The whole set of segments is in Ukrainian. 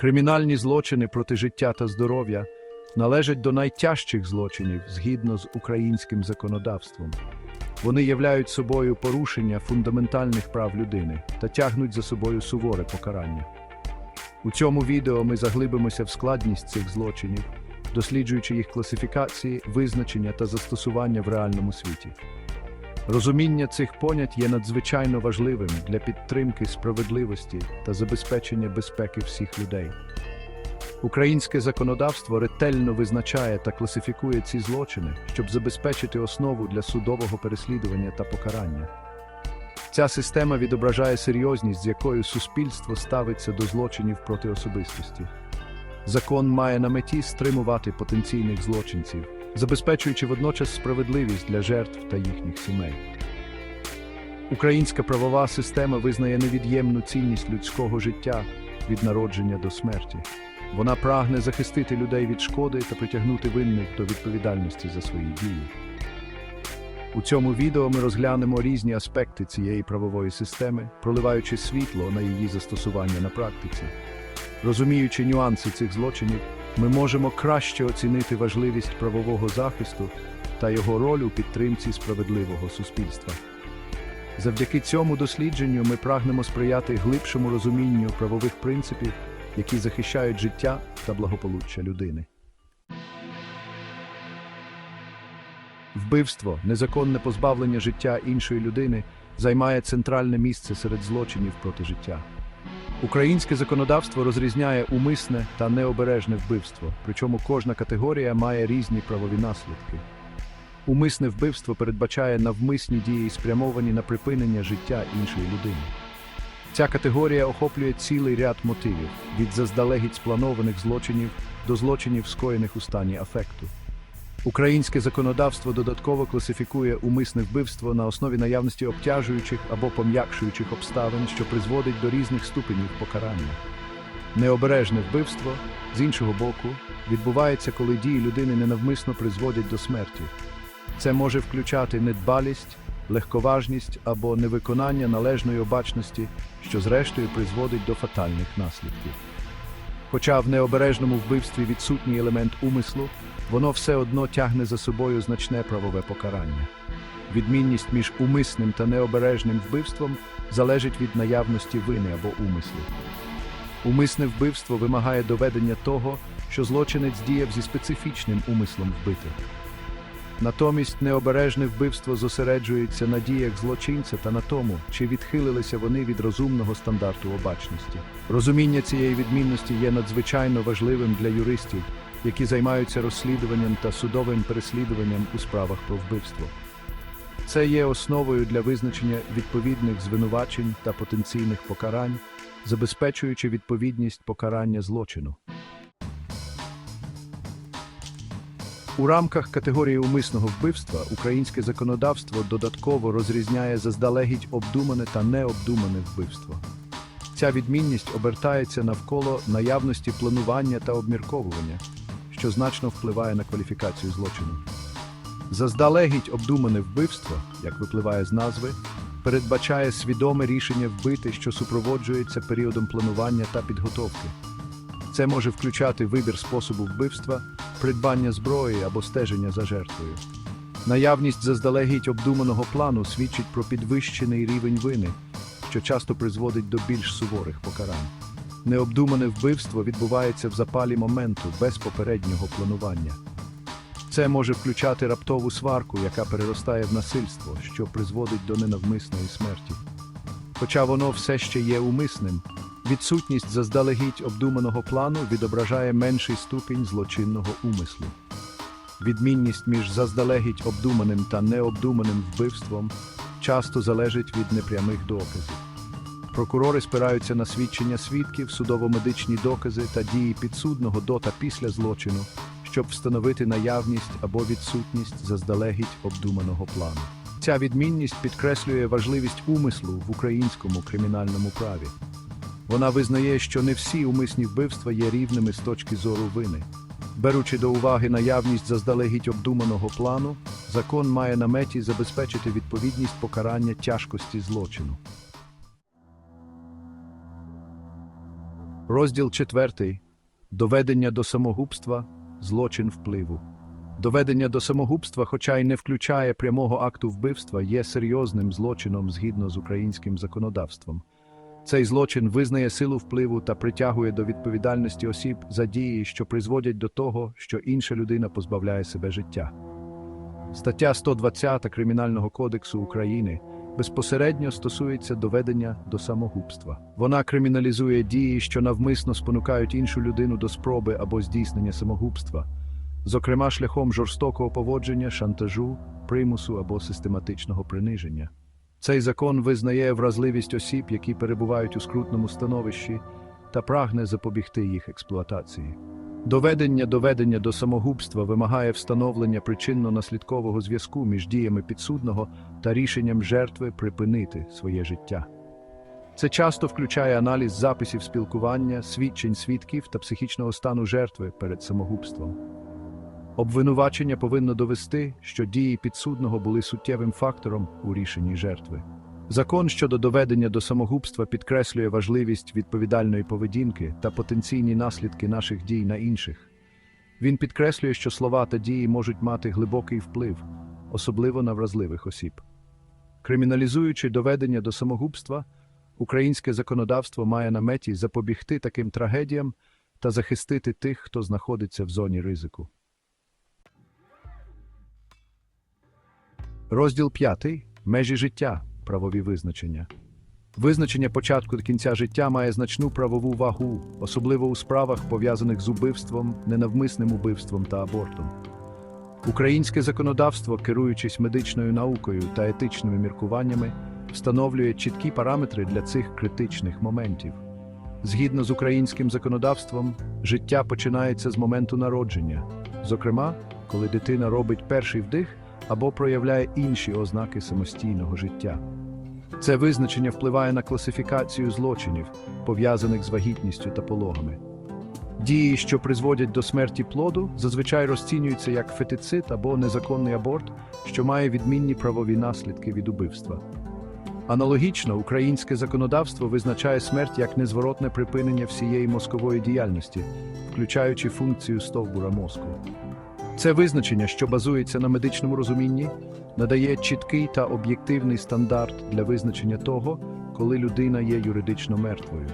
Кримінальні злочини проти життя та здоров'я належать до найтяжчих злочинів згідно з українським законодавством. Вони являють собою порушення фундаментальних прав людини та тягнуть за собою суворе покарання. У цьому відео ми заглибимося в складність цих злочинів, досліджуючи їх класифікації, визначення та застосування в реальному світі. Розуміння цих понять є надзвичайно важливим для підтримки справедливості та забезпечення безпеки всіх людей. Українське законодавство ретельно визначає та класифікує ці злочини, щоб забезпечити основу для судового переслідування та покарання. Ця система відображає серйозність, з якою суспільство ставиться до злочинів проти особистості. Закон має на меті стримувати потенційних злочинців, забезпечуючи водночас справедливість для жертв та їхніх сімей. Українська правова система визнає невід'ємну цінність людського життя від народження до смерті. Вона прагне захистити людей від шкоди та притягнути винних до відповідальності за свої дії. У цьому відео ми розглянемо різні аспекти цієї правової системи, проливаючи світло на її застосування на практиці. Розуміючи нюанси цих злочинів, ми можемо краще оцінити важливість правового захисту та його роль у підтримці справедливого суспільства. Завдяки цьому дослідженню ми прагнемо сприяти глибшому розумінню правових принципів, які захищають життя та благополуччя людини. Вбивство, незаконне позбавлення життя іншої людини займає центральне місце серед злочинів проти життя. Українське законодавство розрізняє умисне та необережне вбивство, причому кожна категорія має різні правові наслідки. Умисне вбивство передбачає навмисні дії, спрямовані на припинення життя іншої людини. Ця категорія охоплює цілий ряд мотивів від заздалегідь спланованих злочинів до злочинів, скоєних у стані афекту. Українське законодавство додатково класифікує умисне вбивство на основі наявності обтяжуючих або пом'якшуючих обставин, що призводить до різних ступенів покарання. Необережне вбивство, з іншого боку, відбувається, коли дії людини ненавмисно призводять до смерті. Це може включати недбалість, легковажність або невиконання належної обачності, що зрештою призводить до фатальних наслідків. Хоча в необережному вбивстві відсутній елемент умислу, воно все одно тягне за собою значне правове покарання. Відмінність між умисним та необережним вбивством залежить від наявності вини або умислу. Умисне вбивство вимагає доведення того, що злочинець діяв зі специфічним умислом вбити. Натомість необережне вбивство зосереджується на діях злочинця та на тому, чи відхилилися вони від розумного стандарту обачності. Розуміння цієї відмінності є надзвичайно важливим для юристів, які займаються розслідуванням та судовим переслідуванням у справах про вбивство. Це є основою для визначення відповідних звинувачень та потенційних покарань, забезпечуючи відповідність покарання злочину. У рамках категорії умисного вбивства українське законодавство додатково розрізняє заздалегідь обдумане та необдумане вбивство. Ця відмінність обертається навколо наявності планування та обмірковування, що значно впливає на кваліфікацію злочину. Заздалегідь обдумане вбивство, як випливає з назви, передбачає свідоме рішення вбити, що супроводжується періодом планування та підготовки. Це може включати вибір способу вбивства, придбання зброї або стеження за жертвою. Наявність заздалегідь обдуманого плану свідчить про підвищений рівень вини, що часто призводить до більш суворих покарань. Необдумане вбивство відбувається в запалі моменту без попереднього планування. Це може включати раптову сварку, яка переростає в насильство, що призводить до ненавмисної смерті. Хоча воно все ще є умисним, відсутність заздалегідь обдуманого плану відображає менший ступінь злочинного умислу. Відмінність між заздалегідь обдуманим та необдуманим вбивством часто залежить від непрямих доказів. Прокурори спираються на свідчення свідків, судово-медичні докази та дії підсудного до та після злочину, щоб встановити наявність або відсутність заздалегідь обдуманого плану. Ця відмінність підкреслює важливість умислу в українському кримінальному праві. Вона визнає, що не всі умисні вбивства є рівними з точки зору вини. Беручи до уваги наявність заздалегідь обдуманого плану, закон має на меті забезпечити відповідність покарання тяжкості злочину. Розділ четвертий. Доведення до самогубства злочин впливу. Доведення до самогубства, хоча й не включає прямого акту вбивства, є серйозним злочином згідно з українським законодавством. Цей злочин визнає силу впливу та притягує до відповідальності осіб за дії, що призводять до того, що інша людина позбавляє себе життя. Стаття 120 Кримінального кодексу України безпосередньо стосується доведення до самогубства. Вона криміналізує дії, що навмисно спонукають іншу людину до спроби або здійснення самогубства, зокрема шляхом жорстокого поводження, шантажу, примусу або систематичного приниження. Цей закон визнає вразливість осіб, які перебувають у скрутному становищі, та прагне запобігти їх експлуатації. Доведення доведення до самогубства вимагає встановлення причинно-наслідкового зв'язку між діями підсудного та рішенням жертви припинити своє життя. Це часто включає аналіз записів спілкування, свідчень свідків та психічного стану жертви перед самогубством. Обвинувачення повинно довести, що дії підсудного були суттєвим фактором у рішенні жертви. Закон щодо доведення до самогубства підкреслює важливість відповідальної поведінки та потенційні наслідки наших дій на інших. Він підкреслює, що слова та дії можуть мати глибокий вплив, особливо на вразливих осіб. Криміналізуючи доведення до самогубства, українське законодавство має на меті запобігти таким трагедіям та захистити тих, хто знаходиться в зоні ризику. Розділ 5. Межі життя. Правові визначення. Визначення початку до кінця життя має значну правову вагу, особливо у справах, пов'язаних з убивством, ненавмисним убивством та абортом. Українське законодавство, керуючись медичною наукою та етичними міркуваннями, встановлює чіткі параметри для цих критичних моментів. Згідно з українським законодавством, життя починається з моменту народження, зокрема, коли дитина робить перший вдих або проявляє інші ознаки самостійного життя. Це визначення впливає на класифікацію злочинів, пов'язаних з вагітністю та пологами. Дії, що призводять до смерті плоду, зазвичай розцінюються як фетицид або незаконний аборт, що має відмінні правові наслідки від убивства. Аналогічно, українське законодавство визначає смерть як незворотне припинення всієї мозкової діяльності, включаючи функцію стовбура мозку. Це визначення, що базується на медичному розумінні, надає чіткий та об'єктивний стандарт для визначення того, коли людина є юридично мертвою.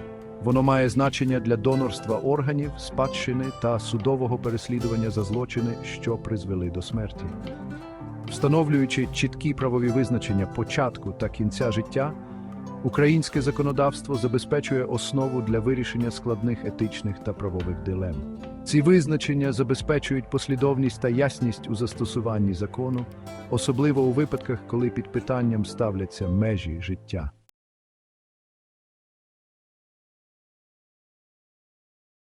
Воно має значення для донорства органів, спадщини та судового переслідування за злочини, що призвели до смерті. Встановлюючи чіткі правові визначення початку та кінця життя, українське законодавство забезпечує основу для вирішення складних етичних та правових дилем. Ці визначення забезпечують послідовність та ясність у застосуванні закону, особливо у випадках, коли під питанням ставляться межі життя.